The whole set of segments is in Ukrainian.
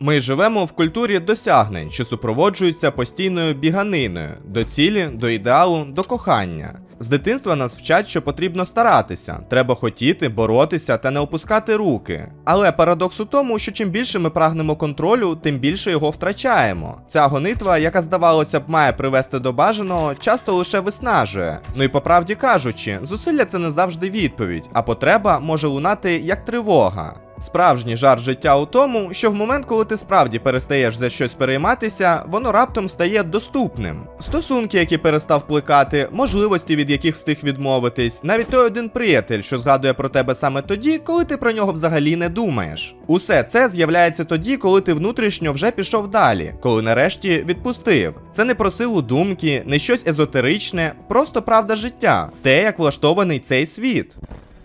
Ми живемо в культурі досягнень, що супроводжуються постійною біганиною до цілі, до ідеалу, до кохання. З дитинства нас вчать, що потрібно старатися, треба хотіти, боротися та не опускати руки. Але парадокс у тому, що чим більше ми прагнемо контролю, тим більше його втрачаємо. Ця гонитва, яка здавалося б, має привести до бажаного, часто лише виснажує. Ну і по правді кажучи, зусилля це не завжди відповідь, а потреба може лунати як тривога. Справжній жарт життя у тому, що в момент, коли ти справді перестаєш за щось перейматися, воно раптом стає доступним. Стосунки, які перестав плекати, можливості, від яких встиг відмовитись, навіть той один приятель, що згадує про тебе саме тоді, коли ти про нього взагалі не думаєш. Усе це з'являється тоді, коли ти внутрішньо вже пішов далі, коли нарешті відпустив. Це не про силу думки, не щось езотеричне, просто правда життя, те, як влаштований цей світ.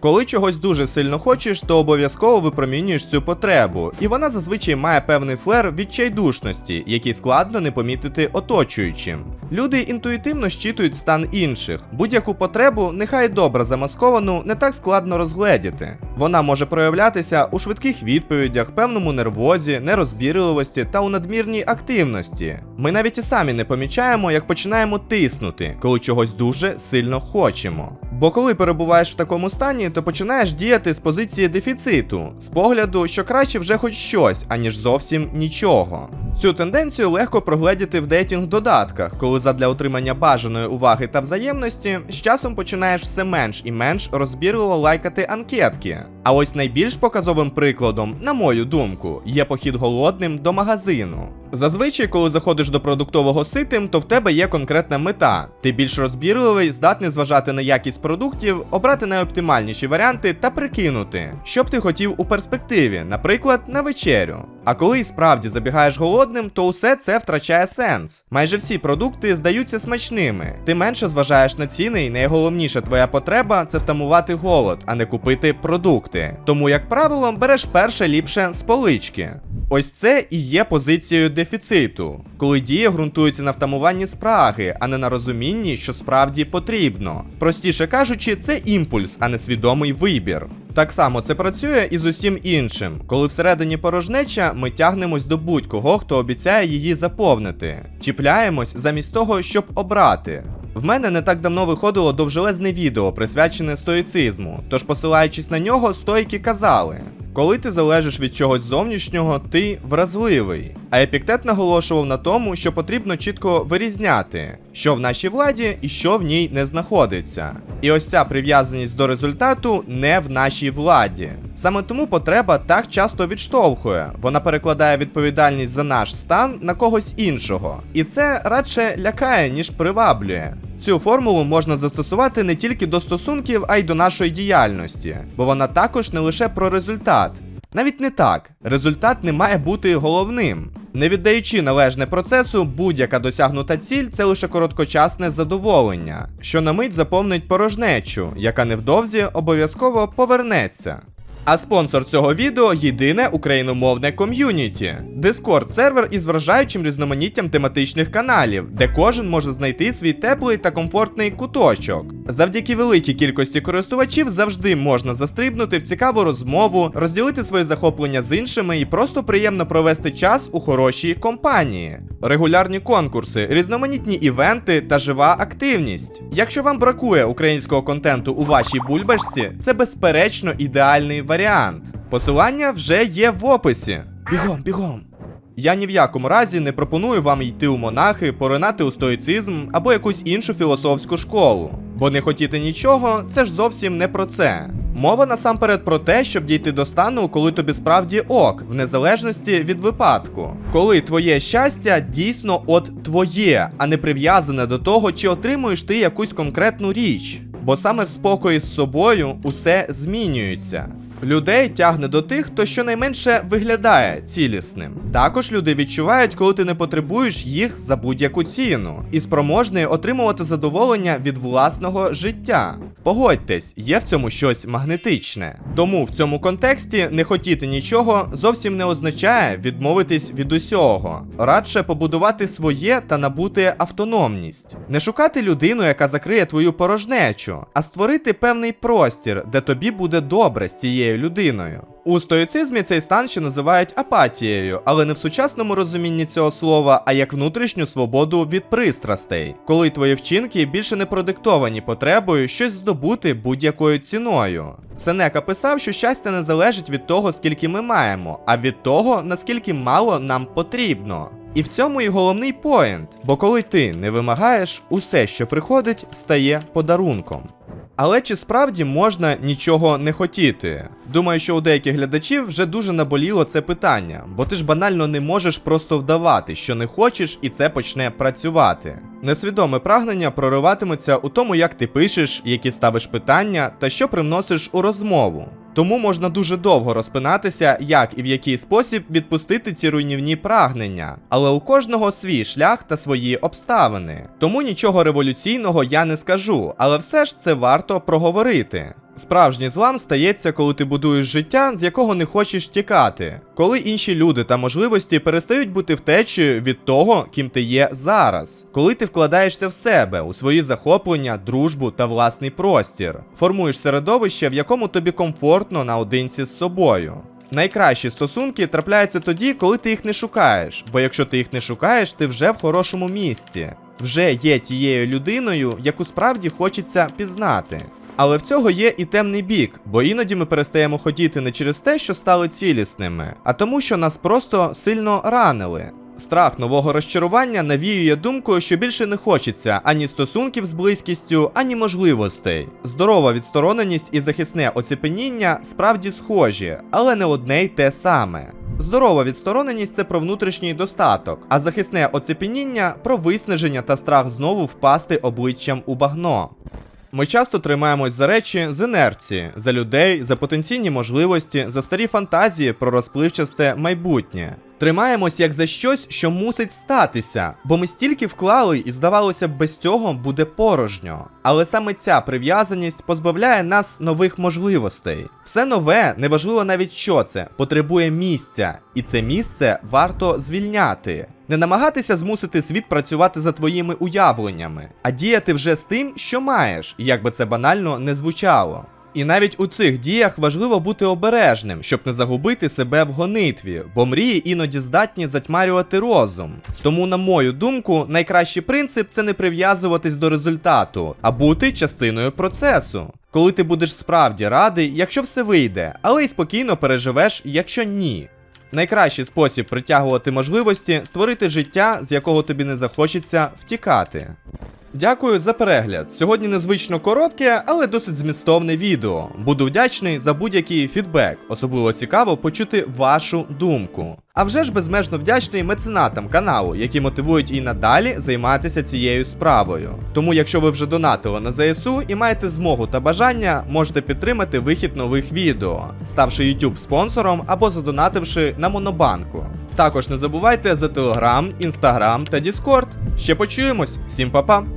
Коли чогось дуже сильно хочеш, то обов'язково випромінюєш цю потребу, і вона зазвичай має певний флер відчайдушності, який складно не помітити оточуючим. Люди інтуїтивно щитують стан інших. Будь-яку потребу, нехай добре замасковану, не так складно розгледіти. Вона може проявлятися у швидких відповідях, певному нервозі, нерозбірливості та у надмірній активності. Ми навіть і самі не помічаємо, як починаємо тиснути, коли чогось дуже сильно хочемо. Бо коли перебуваєш в такому стані, то починаєш діяти з позиції дефіциту, з погляду, що краще вже хоч щось, аніж зовсім нічого. Цю тенденцію легко прогледіти в дейтінг-додатках, коли задля отримання бажаної уваги та взаємності з часом починаєш все менш і менш розбірливо лайкати анкетки. А ось найбільш показовим прикладом, на мою думку, є похід голодним до магазину. Зазвичай, коли заходиш до продуктового ситим, то в тебе є конкретна мета. Ти більш розбірливий, здатний зважати на якість продуктів, обрати найоптимальніші варіанти та прикинути, що б ти хотів у перспективі, наприклад, на вечерю. А коли і справді забігаєш голодним, то усе це втрачає сенс. Майже всі продукти здаються смачними. Ти менше зважаєш на ціни, і найголовніша твоя потреба це втамувати голод, а не купити продукти. Тому, як правило, береш перше ліпше з полички. Ось це і є позицією дефіциту, коли дія ґрунтується на втамуванні спраги, а не на розумінні, що справді потрібно. Простіше кажучи, це імпульс, а не свідомий вибір. Так само це працює і з усім іншим. Коли всередині порожнеча, ми тягнемось до будь-кого, хто обіцяє її заповнити. Чіпляємось замість того, щоб обрати. В мене не так давно виходило довжелезне відео, присвячене стоїцизму, тож посилаючись на нього, стоїки казали. Коли ти залежиш від чогось зовнішнього, ти вразливий. А епіктет наголошував на тому, що потрібно чітко вирізняти, що в нашій владі і що в ній не знаходиться. І ось ця прив'язаність до результату не в нашій владі. Саме тому потреба так часто відштовхує, вона перекладає відповідальність за наш стан на когось іншого. І це радше лякає, ніж приваблює. Цю формулу можна застосувати не тільки до стосунків, а й до нашої діяльності, бо вона також не лише про результат. Навіть не так. Результат не має бути головним. Не віддаючи належне процесу, будь-яка досягнута ціль це лише короткочасне задоволення, що на мить заповнить порожнечу, яка невдовзі обов'язково повернеться. А спонсор цього відео єдине україномовне ком'юніті. Дискорд сервер із вражаючим різноманіттям тематичних каналів, де кожен може знайти свій теплий та комфортний куточок. Завдяки великій кількості користувачів завжди можна застрибнути в цікаву розмову, розділити свої захоплення з іншими і просто приємно провести час у хорошій компанії. Регулярні конкурси, різноманітні івенти та жива активність. Якщо вам бракує українського контенту у вашій бульбашці, це безперечно ідеальний варіант. Посилання вже є в описі. Бігом, бігом! Я ні в якому разі не пропоную вам йти у монахи, поринати у стоїцизм або якусь іншу філософську школу. Бо не хотіти нічого це ж зовсім не про це. Мова насамперед про те, щоб дійти до стану, коли тобі справді ок, в незалежності від випадку. Коли твоє щастя дійсно от твоє, а не прив'язане до того, чи отримуєш ти якусь конкретну річ. Бо саме в спокої з собою усе змінюється. Людей тягне до тих, хто щонайменше виглядає цілісним. Також люди відчувають, коли ти не потребуєш їх за будь-яку ціну, і спроможний отримувати задоволення від власного життя. Погодьтесь, є в цьому щось магнетичне. Тому в цьому контексті не хотіти нічого зовсім не означає відмовитись від усього, радше побудувати своє та набути автономність, не шукати людину, яка закриє твою порожнечу, а створити певний простір, де тобі буде добре з цією цією людиною. У стоїцизмі цей стан ще називають апатією, але не в сучасному розумінні цього слова, а як внутрішню свободу від пристрастей, коли твої вчинки більше не продиктовані потребою щось здобути будь-якою ціною. Сенека писав, що щастя не залежить від того, скільки ми маємо, а від того, наскільки мало нам потрібно. І в цьому і головний поінт, бо коли ти не вимагаєш, усе, що приходить, стає подарунком. Але чи справді можна нічого не хотіти? Думаю, що у деяких глядачів вже дуже наболіло це питання, бо ти ж банально не можеш просто вдавати, що не хочеш, і це почне працювати. Несвідоме прагнення прориватиметься у тому, як ти пишеш, які ставиш питання та що привносиш у розмову. Тому можна дуже довго розпинатися, як і в який спосіб відпустити ці руйнівні прагнення. Але у кожного свій шлях та свої обставини. Тому нічого революційного я не скажу, але все ж це варто проговорити. Справжній злам стається, коли ти будуєш життя, з якого не хочеш тікати, коли інші люди та можливості перестають бути втечею від того, ким ти є зараз, коли ти вкладаєшся в себе, у свої захоплення, дружбу та власний простір, формуєш середовище, в якому тобі комфортно наодинці з собою. Найкращі стосунки трапляються тоді, коли ти їх не шукаєш, бо якщо ти їх не шукаєш, ти вже в хорошому місці, вже є тією людиною, яку справді хочеться пізнати. Але в цього є і темний бік, бо іноді ми перестаємо хотіти не через те, що стали цілісними, а тому, що нас просто сильно ранили. Страх нового розчарування навіює думку, що більше не хочеться ані стосунків з близькістю, ані можливостей. Здорова відстороненість і захисне оцепеніння справді схожі, але не одне й те саме. Здорова відстороненість це про внутрішній достаток, а захисне оцепеніння про виснаження та страх знову впасти обличчям у багно. Ми часто тримаємось за речі з інерції, за людей, за потенційні можливості, за старі фантазії про розпливчасте майбутнє. Тримаємось як за щось, що мусить статися, бо ми стільки вклали і здавалося без цього буде порожньо. Але саме ця прив'язаність позбавляє нас нових можливостей. Все нове, неважливо навіть що це, потребує місця, і це місце варто звільняти. Не намагатися змусити світ працювати за твоїми уявленнями, а діяти вже з тим, що маєш, як би це банально не звучало. І навіть у цих діях важливо бути обережним, щоб не загубити себе в гонитві, бо мрії іноді здатні затьмарювати розум. Тому, на мою думку, найкращий принцип це не прив'язуватись до результату, а бути частиною процесу. Коли ти будеш справді радий, якщо все вийде, але й спокійно переживеш, якщо ні. Найкращий спосіб притягувати можливості створити життя, з якого тобі не захочеться втікати. Дякую за перегляд. Сьогодні незвично коротке, але досить змістовне відео. Буду вдячний за будь-який фідбек. Особливо цікаво почути вашу думку. А вже ж безмежно вдячний меценатам каналу, які мотивують і надалі займатися цією справою. Тому, якщо ви вже донатили на ЗСУ і маєте змогу та бажання, можете підтримати вихід нових відео, ставши YouTube спонсором або задонативши на Монобанку. Також не забувайте за Telegram, Instagram та Discord. Ще почуємось. Всім па-па!